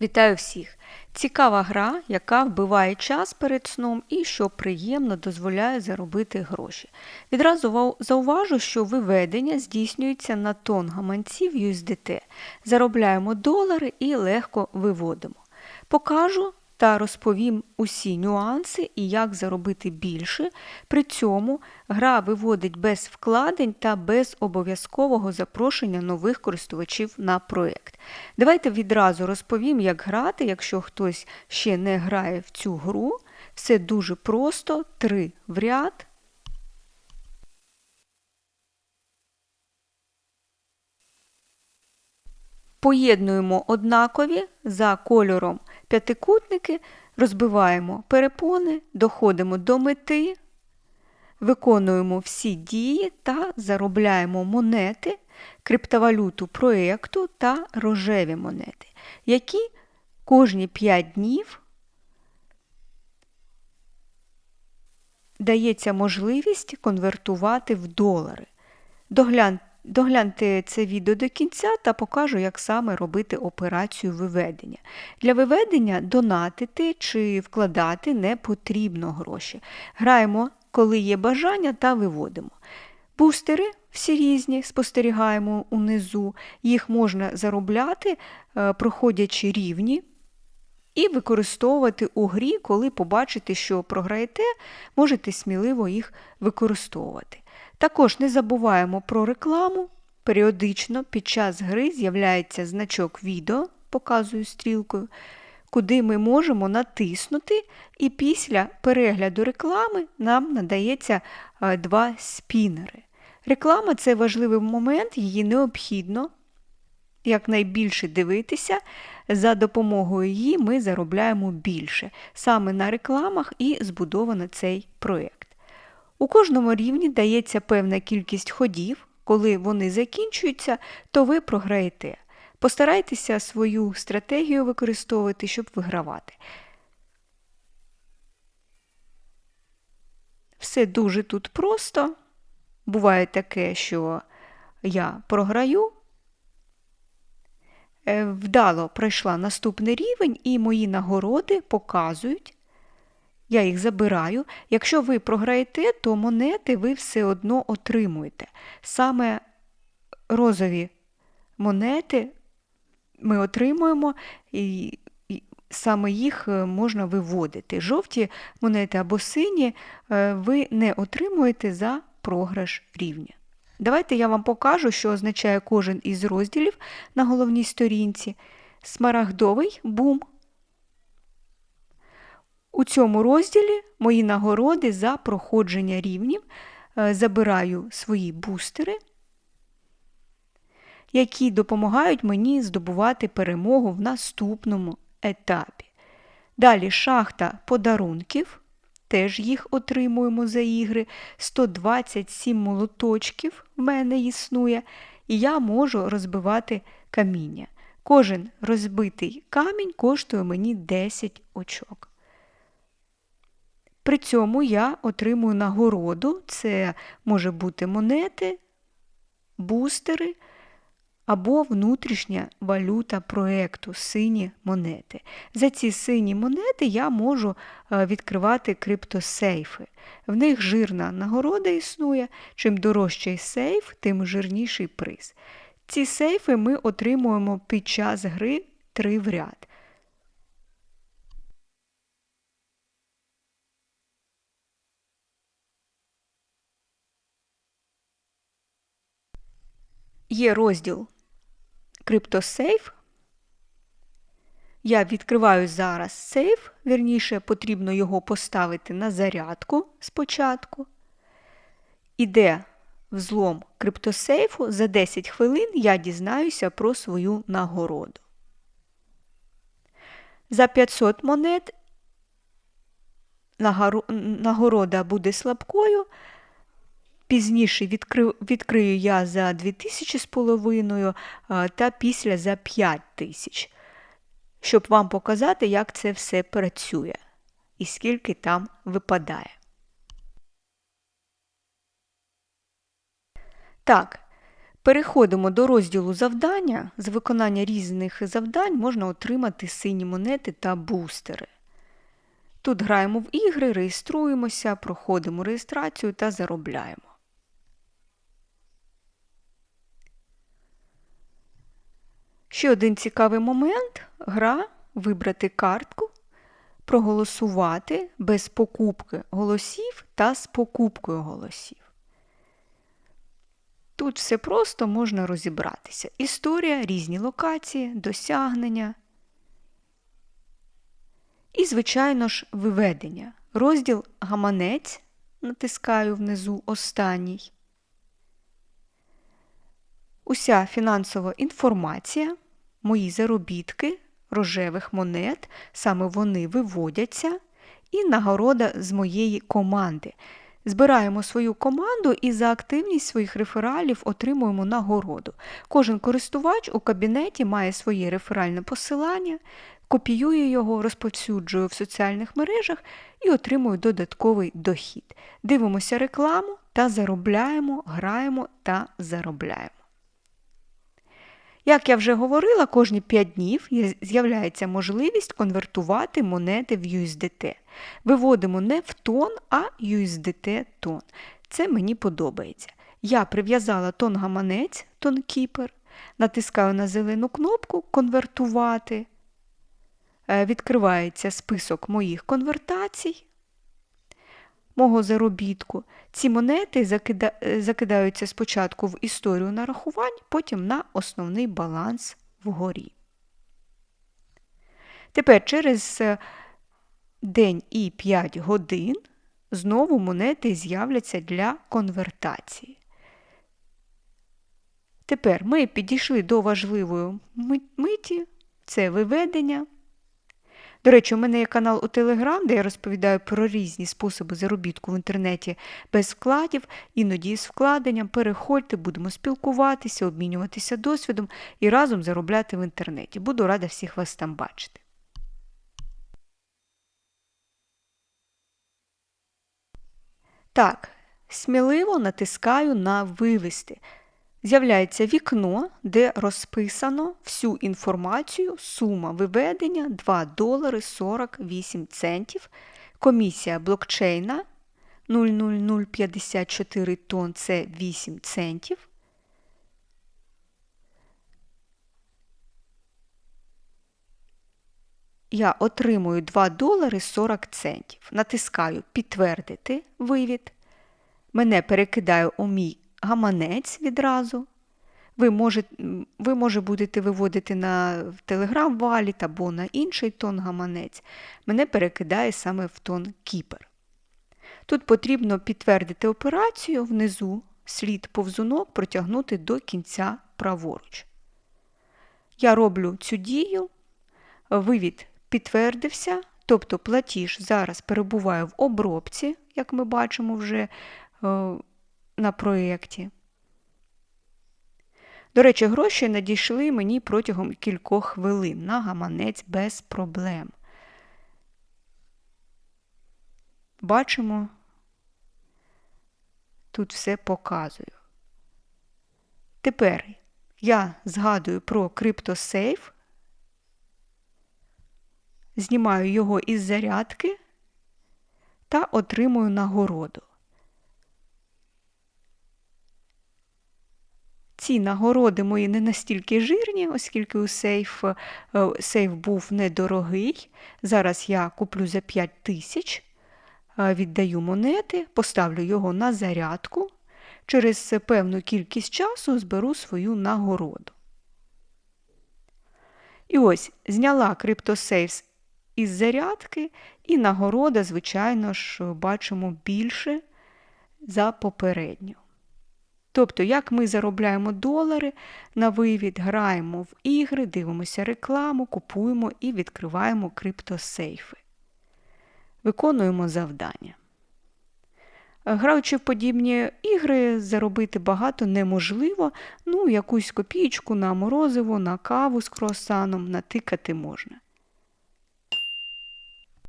Вітаю всіх! Цікава гра, яка вбиває час перед сном і, що приємно, дозволяє заробити гроші. Відразу зауважу, що виведення здійснюється на тон гаманців USDT. Заробляємо долари і легко виводимо. Покажу та розповім усі нюанси і як заробити більше. При цьому гра виводить без вкладень та без обов'язкового запрошення нових користувачів на проєкт. Давайте відразу розповім, як грати, якщо хтось ще не грає в цю гру. Все дуже просто, три в ряд. Поєднуємо однакові за кольором п'ятикутники, розбиваємо перепони, доходимо до мети, виконуємо всі дії та заробляємо монети, криптовалюту проєкту та рожеві монети, які кожні 5 днів дається можливість конвертувати в долари. Догляньте Догляньте це відео до кінця та покажу, як саме робити операцію виведення. Для виведення донатити чи вкладати не потрібно гроші. Граємо, коли є бажання, та виводимо. Бустери всі різні, спостерігаємо унизу, їх можна заробляти, е, проходячи рівні. І використовувати у грі, коли побачите, що програєте, можете сміливо їх використовувати. Також не забуваємо про рекламу. Періодично під час гри з'являється значок відео, показую стрілкою, куди ми можемо натиснути, і після перегляду реклами нам надається е, два спінери. Реклама це важливий момент, її необхідно якнайбільше дивитися. За допомогою її ми заробляємо більше. Саме на рекламах і збудовано цей проєкт. У кожному рівні дається певна кількість ходів. Коли вони закінчуються, то ви програєте. Постарайтеся свою стратегію використовувати, щоб вигравати. Все дуже тут просто. Буває таке, що я програю. Е, Вдало пройшла наступний рівень, і мої нагороди показують, я їх забираю. Якщо ви програєте, то монети ви все одно отримуєте. Саме розові монети ми отримуємо, і саме їх е, можна виводити. Жовті монети або сині е, ви не отримуєте за програш рівня. Давайте я вам покажу, що означає кожен із розділів на головній сторінці. Смарагдовий бум. Цьому розділі мої нагороди за проходження рівнів е, забираю свої бустери, які допомагають мені здобувати перемогу в наступному етапі. Далі шахта подарунків, теж їх отримуємо за ігри. 127 молоточків в мене існує, і я можу розбивати каміння. Кожен розбитий камінь коштує мені 10 очок. При цьому я отримую нагороду, це може бути монети, бустери або внутрішня валюта проєкту, сині монети. За ці сині монети я можу е, відкривати криптосейфи. В них жирна нагорода існує. Чим дорожчий сейф, тим жирніший приз. Ці сейфи ми отримуємо під час гри три в ряд. Є розділ криптосейф. Я відкриваю зараз сейф, вірніше, потрібно його поставити на зарядку спочатку. Іде взлом криптосейфу, за 10 хвилин я дізнаюся про свою нагороду. За 500 монет нагорода буде слабкою. Пізніше відкрию, відкрию я за 2000 з половиною та після за 5000, щоб вам показати, як це все працює і скільки там випадає. Так, Переходимо до розділу завдання. З виконання різних завдань можна отримати сині монети та бустери. Тут граємо в ігри, реєструємося, проходимо реєстрацію та заробляємо. Ще один цікавий момент гра вибрати картку, проголосувати без покупки голосів та з покупкою голосів. Тут все просто можна розібратися. Історія, різні локації, досягнення. І, звичайно ж, виведення. Розділ гаманець натискаю внизу останній. Уся фінансова інформація, мої заробітки рожевих монет, саме вони виводяться, і нагорода з моєї команди. Збираємо свою команду і за активність своїх рефералів отримуємо нагороду. Кожен користувач у кабінеті має своє реферальне посилання, копіює його, розповсюджує в соціальних мережах і отримує додатковий дохід. Дивимося рекламу та заробляємо, граємо та заробляємо. Як я вже говорила, кожні 5 днів з'являється можливість конвертувати монети в USDT. Виводимо не в тон, а USDT тон. Це мені подобається. Я прив'язала тон гаманець, тон кіпер, натискаю на зелену кнопку Конвертувати. Е, відкривається список моїх конвертацій мого заробітку. Ці монети закида... Е, закидаються спочатку в історію нарахувань, потім на основний баланс вгорі. Тепер через е, день і 5 годин знову монети з'являться для конвертації. Тепер ми підійшли до важливої миті, це виведення. До речі, у мене є канал у Телеграм, де я розповідаю про різні способи заробітку в інтернеті без вкладів, іноді з вкладенням. Переходьте, будемо спілкуватися, обмінюватися досвідом і разом заробляти в інтернеті. Буду рада всіх вас там бачити. Так, сміливо натискаю на Вивести з'являється вікно, де розписано всю інформацію, сума виведення 2 долари 48 центів, комісія блокчейна 00054 тонн це 8 центів. Я отримую 2 долари 40 центів. Натискаю Підтвердити вивід. Мене перекидає у мій гаманець відразу. Ви може, ви може будете виводити на Telegram Wallet або на інший тон гаманець. Мене перекидає саме в тон Кіпер. Тут потрібно підтвердити операцію внизу, слід повзунок протягнути до кінця праворуч. Я роблю цю дію, вивід підтвердився, тобто платіж зараз перебуває в обробці, як ми бачимо вже е, на проєкті. До речі, гроші надійшли мені протягом кількох хвилин на гаманець без проблем. Бачимо, тут все показую. Тепер я згадую про CryptoSafe, знімаю його із зарядки та отримую нагороду. Ці нагороди мої не настільки жирні, оскільки у сейф е, сейф був недорогий. Зараз я куплю за 5 тисяч, е, віддаю монети, поставлю його на зарядку. Через певну кількість часу зберу свою нагороду. І ось зняла CryptoSaves із зарядки, і нагорода, звичайно ж, бачимо більше за попередню. Тобто, як ми заробляємо долари на вивід, граємо в ігри, дивимося рекламу, купуємо і відкриваємо криптосейфи. Виконуємо завдання. Граючи в подібні ігри, заробити багато неможливо, ну, якусь копійку на морозиво, на каву з круасаном натикати можна.